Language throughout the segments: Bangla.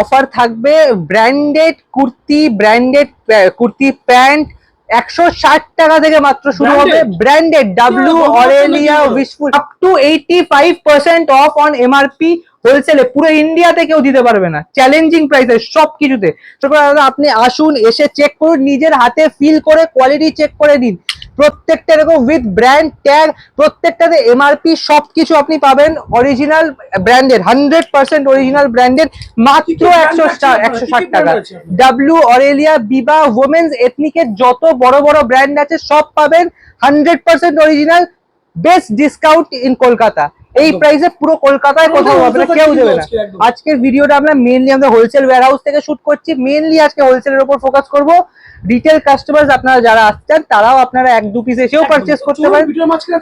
অফার থাকবে branded kurti branded kurti pant একশো ষাট টাকা থেকে মাত্র শুরু হবে ব্র্যান্ডেড ডাব্লিউ বন্ধুরা, Aurelia wishful up to eighty five percent off on MRP হোলসেলে পুরো ইন্ডিয়াতে কেউ দিতে পারবে না। চ্যালেঞ্জিং প্রাইসে সব কিছুতে আপনি আসুন এসে চেক করুন নিজের হাতে ফিল করে কোয়ালিটি চেক করে নিন। প্রত্যেকটা এরকম উইথ ব্র্যান্ড ট্যাগ প্রত্যেকটাতে এমআরপি সব কিছু আপনি পাবেন অরিজিনাল ব্র্যান্ডের হান্ড্রেড পার্সেন্ট অরিজিনাল ব্র্যান্ডের মাত্র একশো একশো ষাট টাকা। ডাব্লু অরেলিয়া বিবা ওমেন্স এথনিকের যত বড় বড় ব্র্যান্ড আছে সব পাবেন hundred percent original best discount in Kolkata এই একদম। প্রাইসে পুরো কলকাতায় কোথাও হবে না কেউ একদম, দেবে না। আজকের ভিডিওটা আমরা মেইনলি আমরা হোলসেল ওয়্যারহাউস থেকে শুট করছি। মেইনলি আজকে হোলসেলের উপর ফোকাস করব। রিটেল কাস্টমার আপনারা যারা আসছেন তারাও আপনারা এক দু পিস এসেও পারচেস করতে পারেন। ভিডিওর মাঝখানে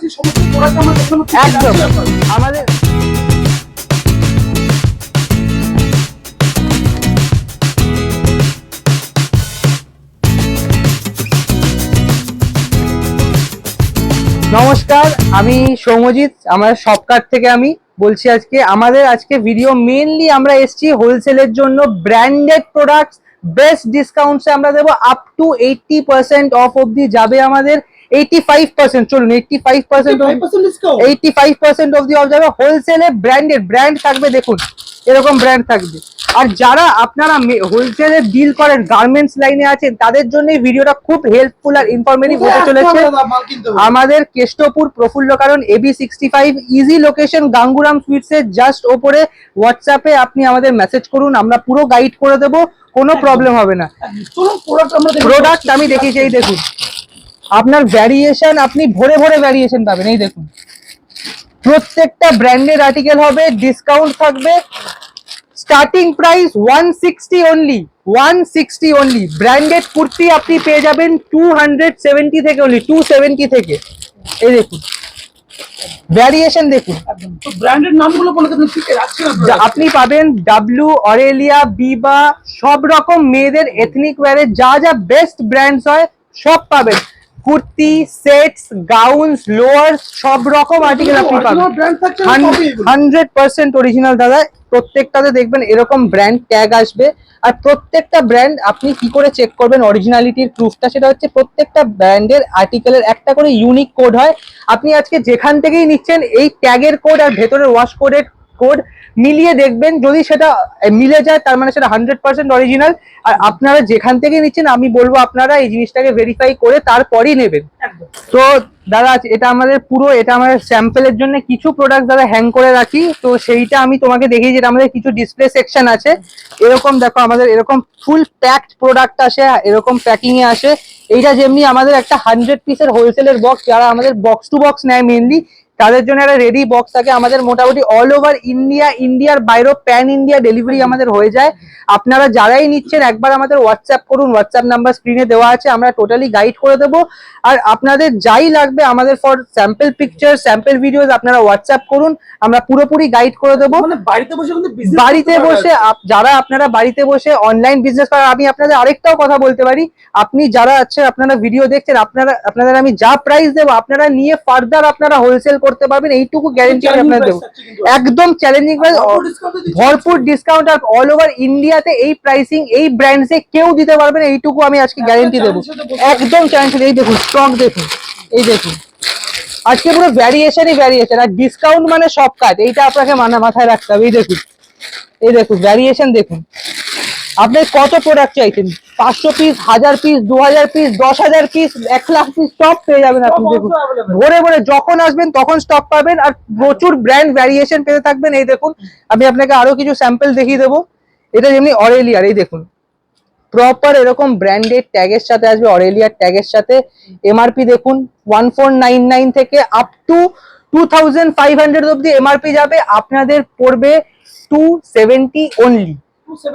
নমস্কার, আমি সৌমজিৎ আমার শপকার্ট থেকে আমি বলছি আজকে, আমাদের আজকে ভিডিও মেনলি আমরা এসছি হোলসেলের জন্য ব্র্যান্ডেড প্রোডাক্টস বেস্ট ডিসকাউন্টসে আমরা দেবো up to eighty percent off অবধি যাবে আমাদের এইটি ফাইভ পার্সেন্ট চলুন eighty five percent 5% discount? Eighty five percent off দি অফ যাবে হোলসেলে ব্র্যান্ডেড ব্র্যান্ড থাকবে দেখুন এরকম ব্র্যান্ড থাকবে। আর যারা আপনারা হোলসেলে ডিল করেন গার্মেন্টস লাইনে আছেন তাদের জন্য ভিডিওটা খুব হেল্পফুল আর ইনফরমেটিভ হতে চলেছে? আমাদের কেষ্টপুর প্রফুল্ল কারণ AB sixty five easy location Ganguram sweets এর জাস্ট ওপরে হোয়াটসঅ্যাপে আপনি আমাদের মেসেজ করুন আমরা পুরো গাইড করে দেবো কোনো প্রবলেম হবে না। প্রোডাক্ট আমি দেখিয়েছি এই দেখুন। আপনার ভ্যারিয়েশন আপনি ভরে ভরে ভ্যারিয়েশন পাবেন এই দেখুন। প্রত্যেকটা ব্র্যান্ডের আর্টিকেল হবে ডিসকাউন্ট থাকবে। Starting price one sixty only one sixty only branded kurti আপনি পেয়ে যাবেন টু হান্ড্রেড সেভেন্টি থেকে অনলি টু সেভেন্টি থেকে। এই দেখুন। ভ্যারিয়েশন দেখুন। একদম। তো ব্র্যান্ডের নামগুলো বলে দেবেন ঠিক আছে যা আপনি পাবেন ডাব্লিউ অরেলিয়া বিবা সব রকম মেয়েদের এথনিক ওয়্যারের যা যা বেস্ট ব্র্যান্ডস হয় সব পাবেন। কুর্তি সেটস গাউনস লোয়ার্স সব রকম আর্টিকেল আপনি পাবেন? হান্ড্রেড পার্সেন্ট অরিজিনাল দাদা। প্রত্যেকটাতে দেখবেন এরকম ব্র্যান্ড ট্যাগ আসবে। আর প্রত্যেকটা ব্র্যান্ড আপনি কি করে চেক করবেন অরিজিনালিটির প্রুফটা সেটা হচ্ছে প্রত্যেকটা ব্র্যান্ডের আর্টিকেলের একটা করে ইউনিক কোড হয়। আপনি আজকে যেখান থেকেই নিচ্ছেন এই ট্যাগের কোড আর ভেতরের ওয়াশ কোডের কোড মিলিয়ে দেখবেন যদি সেটা মিলে যায় তার মানে সেটা হান্ড্রেড পার্সেন্ট অরিজিনাল আর আপনারা যেখান থেকে নিচ্ছেন আমি বলব আপনারা এই জিনিসটাকে ভেরিফাই করে তারপরই নেবেন। তো দাদা এটা আমাদের পুরো এটা আমাদের স্যাম্পলের জন্য কিছু প্রোডাক্ট দাদা হ্যাং করে রাখি। তো সেইটা আমি তোমাকে দেখি যেটা আমাদের কিছু ডিসপ্লে সেকশন আছে। এরকম দেখো আমাদের এরকম ফুল প্যাকড প্রোডাক্ট আসে এরকম প্যাকিং এ আসে। এইটা যেমনি আমাদের একটা হান্ড্রেড পিসের হোলসেলের বক্স যারা আমাদের বক্স টু বক্স নেয় মেনলি তাদের জন্য একটা রেডি বক্স থাকে। আমাদের মোটামুটি অল ওভার ইন্ডিয়া ইন্ডিয়ার বাইরেও প্যান ইন্ডিয়া ডেলিভারি আমাদের হয়ে যায়। আপনারা যারাই নিচ্ছেন একবার আমাদের হোয়াটসঅ্যাপ করুন। হোয়াটসঅ্যাপ নাম্বার স্ক্রিনে দেওয়া আছে আমরা টোটালি গাইড করে দেবো। আর আপনাদের যাই লাগবে আমাদের for sample picture sample videos আপনারা হোয়াটসঅ্যাপ করুন। আমরা পুরোপুরি গাইড করে দেবো। মানে বাড়িতে বসে বাড়িতে বসে যারা আপনারা বাড়িতে বসে অনলাইন বিজনেস করেন আমি আপনাদের আরেকটাও কথা বলতে পারি। আপনি যারা আছে আপনারা ভিডিও দেখছেন আপনারা আপনাদের আমি যা প্রাইস দেবো আপনারা নিয়ে ফার্দার আপনারা হোলসেল করতে পারবেন এইটুকু গ্যারেন্টি আমি আপনাদের দেবো। একদম চ্যালেঞ্জিং প্রাইস ভরপুর ডিসকাউন্ট আর অল ওভার ইন্ডিয়াতে এই প্রাইসিং এই ব্র্যান্ডসে কেউ দিতে পারবেন এইটুকু আমি আজকে গ্যারেন্টি দেবো। একদম চ্যালেঞ্জ এই দেখুন স্টক দেখুন এই দেখুন। আজকে পুরো ভ্যারিয়েশনই ভ্যারিয়েশন আর ডিসকাউন্ট মানে সব কাজ এইটা আপনাকে মানা মাথায় রাখতে হবে এই দেখুন এই দেখুন ভ্যারিয়েশন দেখুন। আপনি কত প্রোডাক্ট চাইছেন? পাঁচশো পিস হাজার পিস দু হাজার পিস দশ হাজার পিস এক লাখ পিস স্টক পেয়ে যাবেন আপনি দেখুন। ভরে ভরে যখন আসবেন তখন স্টক পাবেন আর প্রচুর ব্র্যান্ড ভ্যারিয়েশন পেতে থাকবেন। এই দেখুন আমি আপনাকে আরও কিছু স্যাম্পল দেখিয়ে দেবো। এটা যেমনি অরেলিয়ার এই দেখুন। প্রপার এরকম ব্র্যান্ডেড ট্যাগের সাথে আসবে অরেলিয়ার ট্যাগের সাথে। এমআরপি দেখুন ওয়ান ফোর নাইন নাইন থেকে up to two thousand five hundred অব্দি এমআরপি যাবে। আপনাদের পড়বে two seventy only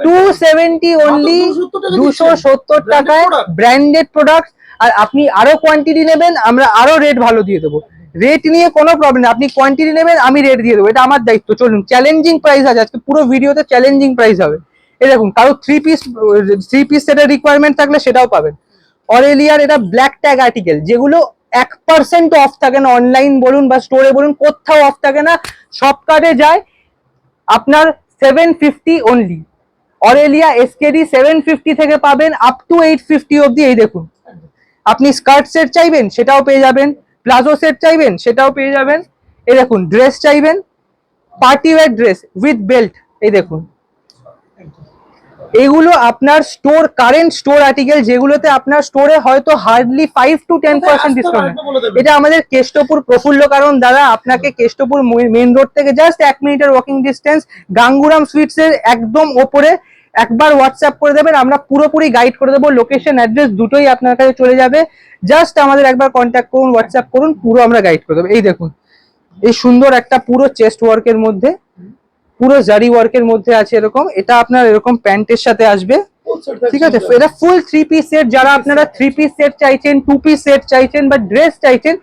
two seventy only 270 দুশো সত্তর টাকায় ব্র্যান্ডেড প্রোডাক্ট আর আপনি আরও কোয়ান্টিটি নেবেন আমরা আরও রেট ভালো দিয়ে দেবো। রেট নিয়ে কোনো প্রবলেম আপনি কোয়ান্টিটি নেবেন আমি রেট দিয়ে দেবো। এটা আমার দায়িত্ব। চলুন চ্যালেঞ্জিং প্রাইস আছে। আজকে পুরো ভিডিওতে চ্যালেঞ্জিং প্রাইস হবে। এই দেখুন কারও থ্রি পিস থ্রি পিস সেটের রিকোয়ারমেন্ট থাকলে সেটাও পাবেন। অরেলিয়ার এটা ব্ল্যাক ট্যাগ আর্টিকেল যেগুলো এক পার্সেন্ট অফ থাকে না। অনলাইন বলুন বা স্টোরে বলুন কোথাও অফ থাকে না। সব কার্ডে যায়। আপনার seven fifty only Aurelia SKD seven fifty থেকে পাবেন আপ টু এইট ফিফটি অব্দি এই দেখুন আপনি স্কার্ট সেট চাইবেন সেটাও পেয়ে যাবেন। প্লাজো সেট চাইবেন সেটাও পেয়ে যাবেন। এই দেখুন ড্রেস চাইবেন party wear dress with belt এই দেখুন এগুলো আপনার স্টোর কারেন্ট স্টোর আর্টিকেল যেগুলোতে আপনার স্টোরে হয়তো hardly five to ten percent discount. এটা আমাদের কেষ্টপুর প্রফুল্ল কারণ দাদা আপনাকে কেষ্টপুর মেন রোড থেকে জাস্ট এক মিনিটের ওয়াকিং ডিস্টেন্স গাঙ্গুরাম সুইটস এর একদম ওপরে একবার হোয়াটসঅ্যাপ করে দেবেন, আমরা পুরোপুরি গাইড করে দেবো। লোকেশন অ্যাড্রেস দুটোই আপনার কাছে চলে যাবে। জাস্ট আমাদের একবার কন্ট্যাক্ট করুন হোয়াটসঅ্যাপ করুন, পুরো আমরা গাইড করে দেবো। এই দেখুন, এই সুন্দর একটা পুরো চেস্ট ওয়ার্কের মধ্যে, পুরো জারি ওয়ার্কের মধ্যে আছে এরকম। এটা আপনার এরকম প্যান্টের সাথে আসবে। ঠিক আছে এটা ফুল থ্রি পিস সেট যারা আপনারা থ্রি পিস সেট চাইছেন টু পিস সেট চাইছেন বা ড্রেস চাইছেন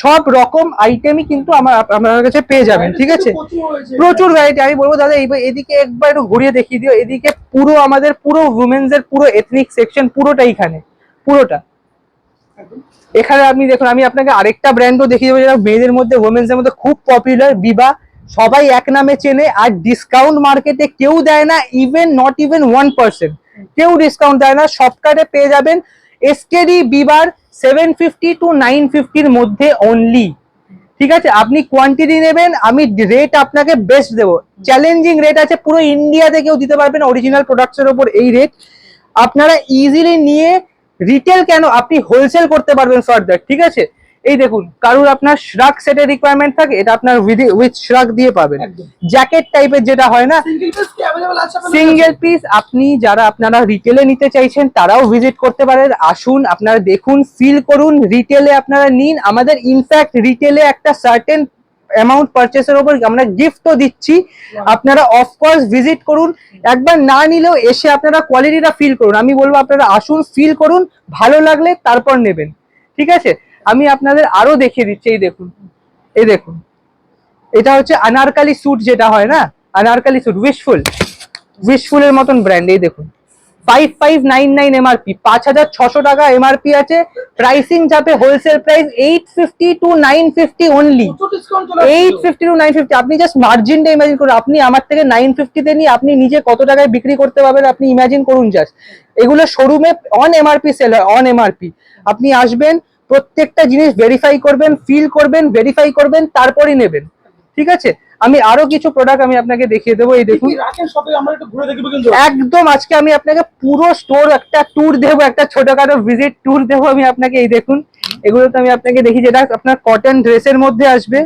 সব রকম আইটেমই কিন্তু আমার আপনার কাছে পেয়ে যাবেন ঠিক আছে? প্রচুর ভ্যারাইটি আমি বলব দাদা এদিকে একবার একটু ঘুরিয়ে দেখিয়ে দিও এদিকে পুরো আমাদের পুরো উমেন্স এর পুরো এথনিক সেকশন পুরোটা এখানে পুরোটা। এখানে আপনি দেখুন আমি আপনাকে আরেকটা ব্র্যান্ডও দেখিয়ে দেবো যেটা মেয়েদের মধ্যে ওমেন্স এর মধ্যে খুব পপুলার বিবা সবাই এক নামে চেনে আর ডিসকাউন্ট মার্কেটে কেউ দেয় না even not even one percent কেউ ডিসকাউন্ট দেয় না সবকারে পেয়ে যাবেন এসকেডি বিবার সেভেন ফিফটি টু নাইন ফিফটির মধ্যে অনলি ঠিক আছে? আপনি কোয়ান্টিটি নেবেন, আমি রেট আপনাকে বেস্ট দেবো। চ্যালেঞ্জিং রেট আছে, পুরো ইন্ডিয়াতে কেউ দিতে পারবেন অরিজিনাল প্রোডাক্টস ওপর এই রেট আপনারা ইজিলি নিয়ে রিটেল কেন, আপনি হোলসেল করতে পারবেন ফার্দার ঠিক আছে? এই দেখুন কারুর আপনার শ্রাক সেটের রিকোয়ারমেন্ট থাকে এটা আপনার উইথ শ্রাক দিয়ে পাবেন। জ্যাকেট টাইপের যেটা হয় না সিঙ্গেল পিস আপনি যারা আপনারা রিটেলে নিতে চাইছেন তারাও ভিজিট করতে পারেন। আসুন আপনারা দেখুন ফিল করুন রিটেলে আপনারা নিন। আমাদের ইনফ্যাক্ট রিটেলে একটা সার্টেন অ্যামাউন্ট পারচেসের ওপর আমরা গিফটও দিচ্ছি। আপনারা অফকোর্স ভিজিট করুন। একবার না নিলেও এসে আপনারা কোয়ালিটিটা ফিল করুন। আমি বলব আপনারা আসুন ফিল করুন ভালো লাগলে তারপর নেবেন। ঠিক আছে? আমি আপনাদের আরও দেখিয়ে দিচ্ছি এই দেখুন এই দেখুন। এটা হচ্ছে আনারকালি স্যুট যেটা হয় না? আনারকালি স্যুট উইশফুল উইশফুলের মতন ব্র্যান্ড এই দেখুন। Five five nine nine MRP পাঁচ হাজার ছশো টাকা এমআরপি আছে। প্রাইসিং যাবে wholesale price eight fifty to nine fifty only eight fifty to nine fifty আপনি জাস্ট মার্জিনটা ইমাজিন করুন আপনি আমার থেকে নাইন ফিফটিতে নিয়ে আপনি নিজে কত টাকায় বিক্রি করতে পারবেন আপনি ইমাজিন করুন জাস্ট এগুলো শোরুমে অন এমআরপি সেল হয় অন এমআরপি আপনি আসবেন প্রত্যেকটা জিনিস ভেরিফাই করবেন ফিল করবেন ভেরিফাই করবেন তারপরই নেবেন। ঠিক আছে? আমি আরও কিছু প্রোডাক্ট আমি আপনাকে দেখিয়ে দেবো এই দেখুন। একদম আজকে আমি আপনাকে পুরো স্টোর একটা ট্যুর দেবো একটা ছোটখাটো ভিজিট ট্যুর দেবো আমি আপনাকে এই দেখুন। এগুলো তো আমি আপনাকে দেখি যেটা আপনার কটন ড্রেসের মধ্যে আসবে।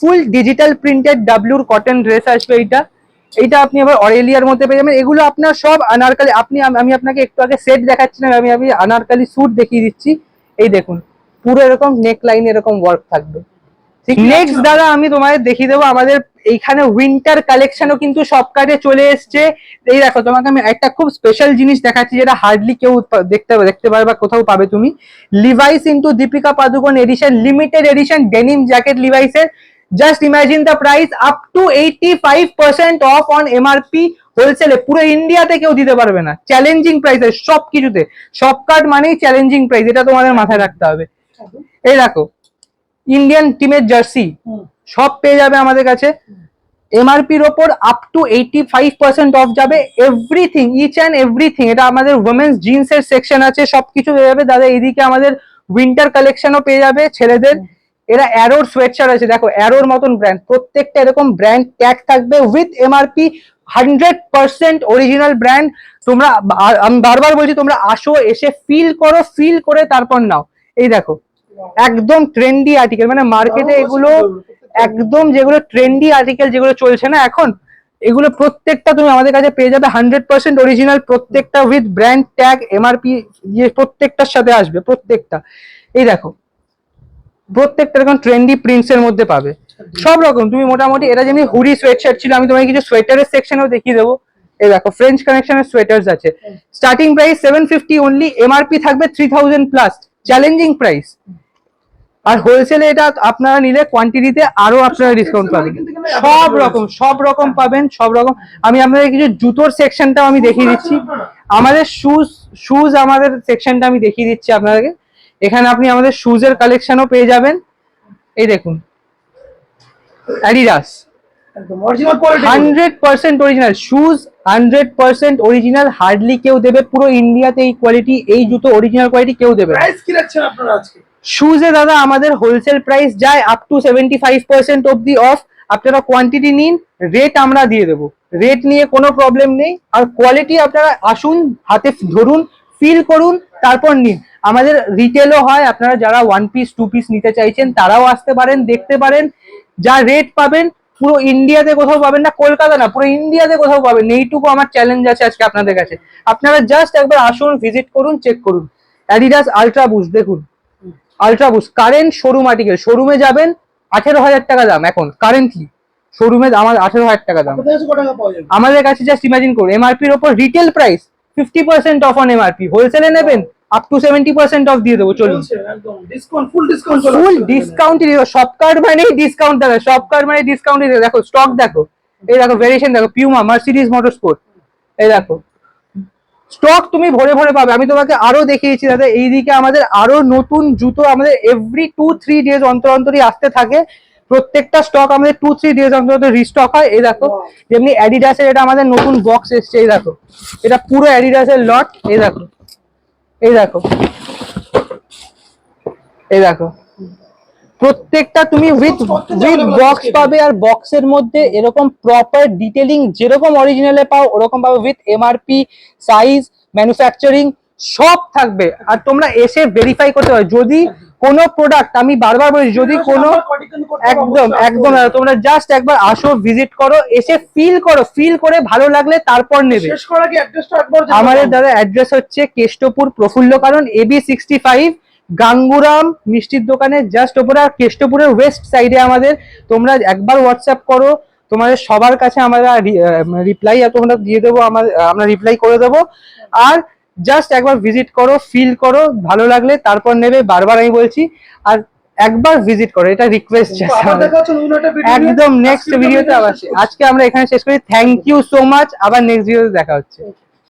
ফুল ডিজিটাল প্রিন্টেড ডাব্লিউর কটন ড্রেস আসবে এইটা। এইটা আপনি আবার অরেলিয়ার মধ্যে পেয়ে যাবেন। এগুলো আপনার সব আনারকালি আপনি আমি আপনাকে একটু আগে সেট দেখাচ্ছিলাম আমি আমি আনারকালি স্যুট দেখিয়ে দিচ্ছি। এই দেখুন। পুরো এরকম নেক লাইন এরকম ওয়ার্ক থাকবে। নেক্সট দাদা, আমি তোমাদের দেখিয়ে দেবো, আমাদের এইখানে উইন্টার কালেকশনও কিন্তু সব কাটে চলে এসছে। এই দেখো, তোমাকে আমি একটা খুব স্পেশাল জিনিস দেখাচ্ছি, যেটা হার্ডলি কেউ দেখতে দেখতে পাবে বা কোথাও পাবে তুমি। Levi's into Deepika Padukone edition limited edition denim jacket লিভাইসের just imagine the price up to eighty five percent off on MRP হোলসেলে পুরো ইন্ডিয়াতে কেউ দিতে পারবে না। চ্যালেঞ্জিং প্রাইসে সব কিছুতে সব কার্ড মানেই চ্যালেঞ্জিং প্রাইস এটা তোমাদের মাথায় রাখতে হবে। এই দেখো ইন্ডিয়ান টিমের জার্সি সব পেয়ে যাবে আমাদের কাছে। এমআরপির ওপর up to eighty five percent off যাবে এভরিথিং ইচ অ্যান্ড এভরিথিং এটা আমাদের ওমেন্স জিন্স এর সেকশন আছে সবকিছু পেয়ে যাবে। দাদা এইদিকে আমাদের উইন্টার কালেকশনও পেয়ে যাবে ছেলেদের। এরা অ্যারোর সোয়েটশার্ট আছে। দেখো অ্যারোর মতন ব্র্যান্ড প্রত্যেকটা এরকম ব্র্যান্ড ট্যাগ থাকবে with MRP hundred percent original brand তোমরা আমি বারবার বলছি তোমরা আসো এসে ফিল করো ফিল করে তারপর নাও। এই দেখো একদম ট্রেন্ডি আর্টিকেল মানে মার্কেটে এগুলো একদম যেগুলো ট্রেন্ডি আর্টিকেল যেগুলো চলছে না এখন এগুলো প্রত্যেকটা তুমি আমাদের কাছে পেয়ে যাবে হান্ড্রেড পার্সেন্ট অরিজিনাল প্রত্যেকটা উইথ ব্র্যান্ড ট্যাগ এমআরপি ইয়ে প্রত্যেকটার সাথে আসবে প্রত্যেকটা। এই দেখো প্রত্যেকটা এরকম ট্রেন্ডি প্রিন্টস এর মধ্যে পাবে। সব রকম তুমি মোটামুটি এটা যেমনি হুডি সোয়েট শার্ট ছিল আমি তোমাকে কিছু সোয়েটারের সেকশনও দেখিয়ে দেবো। এই দেখো ফ্রেঞ্চ কানেকশনের সোয়েটার্স আছে। Starting price seven fifty only MRP থাকবে three thousand plus challenging price আর হোলসেলে এটা আপনারা নিলে কোয়ান্টিটিতে আরও আপনারা ডিসকাউন্ট পাবেন। সব রকম সব রকম পাবেন সব রকম। আমি আপনাদের কিছু জুতোর সেকশনটাও আমি দেখিয়ে দিচ্ছি। আমাদের শুজ শুজ আমাদের সেকশনটা আমি দেখিয়ে দিচ্ছি আপনাদেরকে। এখানে আপনি আমাদের শুজের কালেকশনও পেয়ে যাবেন। এই দেখুন। Adidas hundred percent original shoes hundred percent original hardly কেউ দেবে। পুরো ইন্ডিয়াতে এই কোয়ালিটি এই জুতো অরিজিনাল কোয়ালিটি কেউ দেবে প্রাইস কি রাখছেন আপনারা আজকে? শুজে দাদা, আমাদের হোলসেল প্রাইস যায় up to seventy five percent অব্দি অফ আপনারা কোয়ান্টিটি নিন রেট আমরা দিয়ে দেবো। রেট নিয়ে কোনো প্রবলেম নেই। আর কোয়ালিটি আপনারা আসুন, হাতে ধরুন ফিল করুন, তারপর নিন। আমাদের রিটেলও হয়, আপনারা যারা ওয়ান পিস টু পিস নিতে চাইছেন, তারাও আসতে পারেন, দেখতে পারেন। যা রেট পাবেন, পুরো ইন্ডিয়াতে কোথাও পাবেন না, কলকাতা না, পুরো ইন্ডিয়াতে কোথাও পাবেন। এইটুকু আমার চ্যালেঞ্জ আছে আজকে আপনাদের কাছে। আপনারা জাস্ট একবার আসুন ভিজিট করুন চেক করুন। অ্যাডিডাস আলট্রা বুস্ট দেখুন। Ultra boost current showroom article শোরুমে যাবেন আঠেরো হাজার টাকা দাম এখন কারেন্টলি শোরুমে আমার আঠেরো হাজার টাকা দাম। আমাদের কাছে জাস্ট ইমাজিন করুন এমআরপির ওপর retail price fifty percent off on MRP হোলসেলে নেবেন up to seventy percent off দিয়ে দেবো চলুন। ফুল ডিসকাউন্ট সব কার্ড মানেই ডিসকাউন্ট দেবে সব কার্ড মানে ডিসকাউন্ট দেখো স্টক দেখো এই দেখো ভেরিয়েশন দেখো পিউমা মার্সিডিজ মোটর স্পোর্ট এই দেখো। স্টক তুমি ভরে ভরে পাবে। আমি তোমাকে আরও দেখিয়েছি দাদা এইদিকে আমাদের আরও নতুন জুতো আমাদের এভরি টু থ্রি ডেজ অন্তর অন্তরই আসতে থাকে। প্রত্যেকটা স্টক আমাদের টু থ্রি ডেজ অন্তর অন্তর রিস্টক হয়। এই দেখো. যেমনি অ্যাডিডাসের এটা আমাদের নতুন বক্স এসছে এই দেখো। এটা পুরো অ্যাডিডাসের লট এই দেখো। এই দেখো। এই দেখো। প্রত্যেকটা তুমি উইথ উইথ বক্স পাবে আর বক্সের মধ্যে এরকম প্রপার ডিটেলিং যেরকম অরিজিনালে পাও ওরকম পাবে উইথ এমআরপি সাইজ ম্যানুফ্যাকচারিং সব থাকবে। আর তোমরা এসে ভেরিফাই করতে পারো। যদি কোনো প্রোডাক্ট আমি বারবার বলি যদি কোনো একদম একদম তোমরা জাস্ট একবার আসো ভিজিট করো এসে ফিল করো ফিল করে ভালো লাগলে তারপর নেবে। আমাদের দাদা অ্যাড্রেস হচ্ছে কেষ্টপুর প্রফুল্ল কারণ এবি সিক্সটি ফাইভ গাঙ্গুরাম মিষ্টির দোকানে জাস্ট ওপরে আর কেষ্টপুরের ওয়েস্ট সাইডে আমাদের। তোমরা একবার হোয়াটসঅ্যাপ করো তোমাদের সবার কাছে আমরা রিপ্লাই তোমরা দিয়ে দেবো আমরা রিপ্লাই করে দেবো। আর জাস্ট একবার ভিজিট করো ফিল করো ভালো লাগলে তারপর নেবে বারবার আমি বলছি আর একবার ভিজিট করো এটা রিকোয়েস্ট। একদম নেক্সট ভিডিওতে আবার আজকে আমরা এখানে শেষ করি। থ্যাংক ইউ সো মাচ আবার নেক্সট ভিডিওতে দেখা হচ্ছে।